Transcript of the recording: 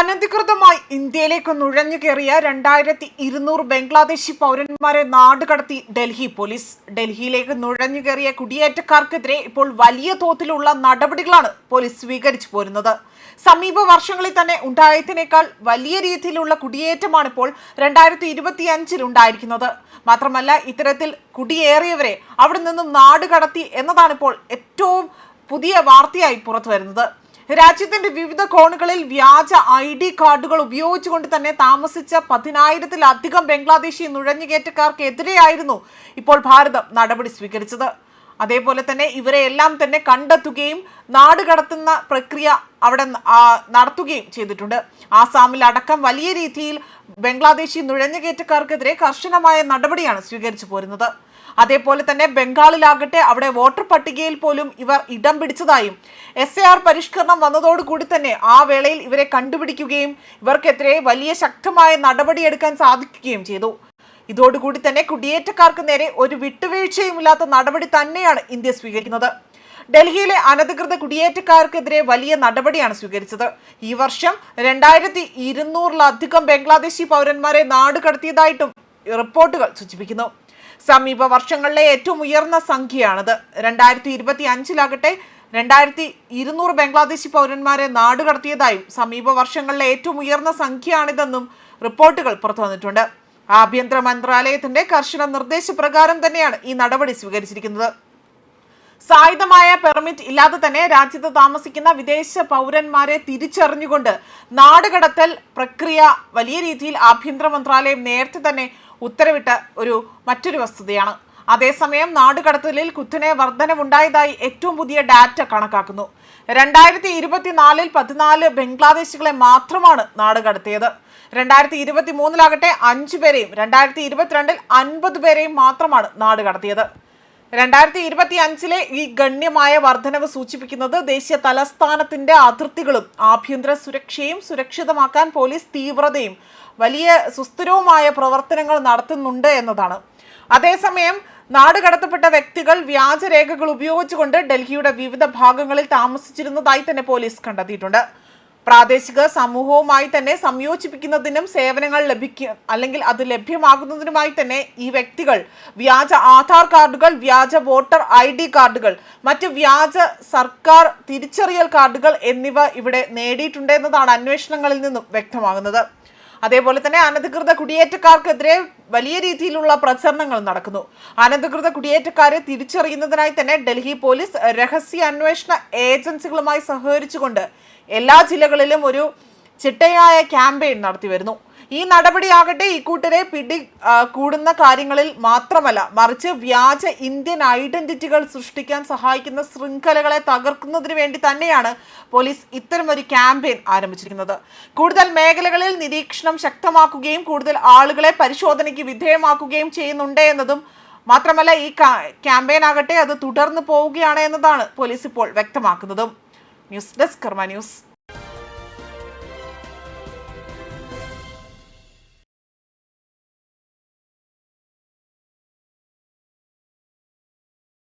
അനധികൃതമായി ഇന്ത്യയിലേക്ക് നുഴഞ്ഞു കയറിയ രണ്ടായിരത്തി ഇരുന്നൂറ് ബംഗ്ലാദേശി പൗരന്മാരെ നാടുകടത്തി ഡൽഹി പോലീസ്. ഡൽഹിയിലേക്ക് നുഴഞ്ഞു കയറിയ കുടിയേറ്റക്കാർക്കെതിരെ ഇപ്പോൾ വലിയ തോതിലുള്ള നടപടികളാണ് പോലീസ് സ്വീകരിച്ചു പോരുന്നത്. സമീപ വർഷങ്ങളിൽ തന്നെ ഉണ്ടായതിനേക്കാൾ വലിയ രീതിയിലുള്ള കുടിയേറ്റമാണ് ഇപ്പോൾ രണ്ടായിരത്തി ഇരുപത്തി അഞ്ചിൽ ഉണ്ടായിരിക്കുന്നത്. മാത്രമല്ല ഇത്തരത്തിൽ കുടിയേറിയവരെ അവിടെ നിന്നും നാടുകടത്തി എന്നതാണ് ഇപ്പോൾ ഏറ്റവും പുതിയ വാർത്തയായി പുറത്തു വരുന്നത് രാജ്യത്തിന്റെ വിവിധ കോണുകളിൽ വ്യാജ ഐ ഡി കാർഡുകൾ ഉപയോഗിച്ചുകൊണ്ട് തന്നെ താമസിച്ച പതിനായിരത്തിലധികം ബംഗ്ലാദേശി നുഴഞ്ഞുകയറ്റക്കാർക്കെതിരെയായിരുന്നു ഇപ്പോൾ ഭാരതം നടപടി സ്വീകരിച്ചത്. അതേപോലെ തന്നെ ഇവരെ എല്ലാം തന്നെ കണ്ടെത്തുകയും നാട് കടത്തുന്ന പ്രക്രിയ അവിടെ നടത്തുകയും ചെയ്തിട്ടുണ്ട്. ആസാമിൽ അടക്കം വലിയ രീതിയിൽ ബംഗ്ലാദേശി നുഴഞ്ഞുകയറ്റക്കാർക്കെതിരെ കർശനമായ നടപടിയാണ് സ്വീകരിച്ചു പോരുന്നത്. അതേപോലെ തന്നെ ബംഗാളിലാകട്ടെ അവിടെ വോട്ടർ പട്ടികയിൽ പോലും ഇവർ ഇടം പിടിച്ചതായും എസ് എ ആർ പരിഷ്കരണം വന്നതോടുകൂടി തന്നെ ആ വേളയിൽ ഇവരെ കണ്ടുപിടിക്കുകയും ഇവർക്കെതിരെ വലിയ ശക്തമായ നടപടിയെടുക്കാൻ സാധിക്കുകയും ചെയ്തു. ഇതോടുകൂടി തന്നെ കുടിയേറ്റക്കാർക്ക് നേരെ ഒരു വിട്ടുവീഴ്ചയുമില്ലാത്ത നടപടി തന്നെയാണ് ഇന്ത്യ സ്വീകരിക്കുന്നത്. ഡൽഹിയിലെ അനധികൃത കുടിയേറ്റക്കാർക്കെതിരെ വലിയ നടപടിയാണ് സ്വീകരിച്ചത്. ഈ വർഷം രണ്ടായിരത്തി ഇരുന്നൂറിലധികം ബംഗ്ലാദേശി പൗരന്മാരെ നാടുകടത്തിയതായിട്ടും റിപ്പോർട്ടുകൾ സൂചിപ്പിക്കുന്നു. സമീപ വർഷങ്ങളിലെ ഏറ്റവും ഉയർന്ന സംഖ്യയാണിത്. രണ്ടായിരത്തി ഇരുപത്തി അഞ്ചിലാകട്ടെ രണ്ടായിരത്തി ഇരുന്നൂറ് ബംഗ്ലാദേശി പൗരന്മാരെ നാടുകടത്തിയതായും സമീപ വർഷങ്ങളിലെ ഏറ്റവും ഉയർന്ന സംഖ്യയാണിതെന്നും റിപ്പോർട്ടുകൾ പുറത്തു വന്നിട്ടുണ്ട് ആഭ്യന്തര മന്ത്രാലയത്തിന്റെ കർശന നിർദ്ദേശപ്രകാരം തന്നെയാണ് ഈ നടപടി സ്വീകരിച്ചിരിക്കുന്നത്. സായുധമായ പെർമിറ്റ് ഇല്ലാതെ തന്നെ രാജ്യത്ത് താമസിക്കുന്ന വിദേശ പൗരന്മാരെ തിരിച്ചറിഞ്ഞുകൊണ്ട് നാടുകടത്തൽ പ്രക്രിയ വലിയ രീതിയിൽ ആഭ്യന്തര മന്ത്രാലയം നേരത്തെ തന്നെ ഉത്തരവിട്ട ഒരു മറ്റൊരു വസ്തുതയാണ്. അതേസമയം നാടുകടത്തലിൽ കുത്തനെ വർധനവുണ്ടായതായി ഏറ്റവും പുതിയ ഡാറ്റ കണക്കാക്കുന്നു. രണ്ടായിരത്തി ഇരുപത്തിനാലിൽ പതിനാല് ബംഗ്ലാദേശികളെ മാത്രമാണ് നാടുകടത്തിയത്. രണ്ടായിരത്തി ഇരുപത്തി മൂന്നിലാകട്ടെ അഞ്ചു പേരെയും രണ്ടായിരത്തി ഇരുപത്തിരണ്ടിൽ അൻപത് പേരെയും മാത്രമാണ് നാടുകടത്തിയത്. രണ്ടായിരത്തി ഇരുപത്തി അഞ്ചിലെ ഈ ഗണ്യമായ വർധനവ് സൂചിപ്പിക്കുന്നത് ദേശീയ തലസ്ഥാനത്തിന്റെ അതിർത്തികളും ആഭ്യന്തര സുരക്ഷയും സുരക്ഷിതമാക്കാൻ പോലീസ് തീവ്രതയും വലിയ സുസ്ഥിരവുമായ പ്രവർത്തനങ്ങൾ നടത്തുന്നുണ്ട് എന്നതാണ്. അതേസമയം നാടുകടത്തപ്പെട്ട വ്യക്തികൾ വ്യാജരേഖകൾ ഉപയോഗിച്ചുകൊണ്ട് ഡൽഹിയുടെ വിവിധ ഭാഗങ്ങളിൽ താമസിച്ചിരുന്നതായി തന്നെ പോലീസ് കണ്ടെത്തിയിട്ടുണ്ട്. പ്രാദേശിക സമൂഹവുമായി തന്നെ സംയോജിപ്പിക്കുന്നതിനും സേവനങ്ങൾ ലഭിക്കുക അല്ലെങ്കിൽ അത് ലഭ്യമാകുന്നതിനുമായി തന്നെ ഈ വ്യക്തികൾ വ്യാജ ആധാർ കാർഡുകൾ വ്യാജ വോട്ടർ ഐ ഡി കാർഡുകൾ മറ്റ് വ്യാജ സർക്കാർ തിരിച്ചറിയൽ കാർഡുകൾ എന്നിവ ഇവിടെ നേടിയിട്ടുണ്ട് എന്നതാണ് അന്വേഷണങ്ങളിൽ നിന്നും വ്യക്തമാകുന്നത്. അതേപോലെ തന്നെ അനധികൃത കുടിയേറ്റക്കാർക്കെതിരെ വലിയ രീതിയിലുള്ള പ്രചരണങ്ങൾ നടക്കുന്നു. അനധികൃത കുടിയേറ്റക്കാരെ തിരിച്ചറിയുന്നതിനായി തന്നെ ഡൽഹി പോലീസ് രഹസ്യ അന്വേഷണ ഏജൻസികളുമായി സഹകരിച്ചുകൊണ്ട് എല്ലാ ജില്ലകളിലും ഒരു ചിട്ടയായ ക്യാമ്പയിൻ നടത്തി വരുന്നു ഈ നടപടിയാകട്ടെ ഇക്കൂട്ടരെ പിടി കൂടുന്ന കാര്യങ്ങളിൽ മാത്രമല്ല മറിച്ച് വ്യാജ ഇന്ത്യൻ ഐഡന്റിറ്റികൾ സൃഷ്ടിക്കാൻ സഹായിക്കുന്ന ശൃംഖലകളെ തകർക്കുന്നതിന് വേണ്ടി തന്നെയാണ് പോലീസ് ഇത്തരമൊരു ക്യാമ്പയിൻ ആരംഭിച്ചിരിക്കുന്നത്. കൂടുതൽ മേഖലകളിൽ നിരീക്ഷണം ശക്തമാക്കുകയും കൂടുതൽ ആളുകളെ പരിശോധനയ്ക്ക് വിധേയമാക്കുകയും ചെയ്യുന്നുണ്ട് എന്നതും മാത്രമല്ല ഈ ക്യാമ്പയിൻ ആകട്ടെ അത് തുടർന്ന് പോവുകയാണ് എന്നതാണ് പോലീസ് ഇപ്പോൾ വ്യക്തമാക്കുന്നതും. News desk Karma news.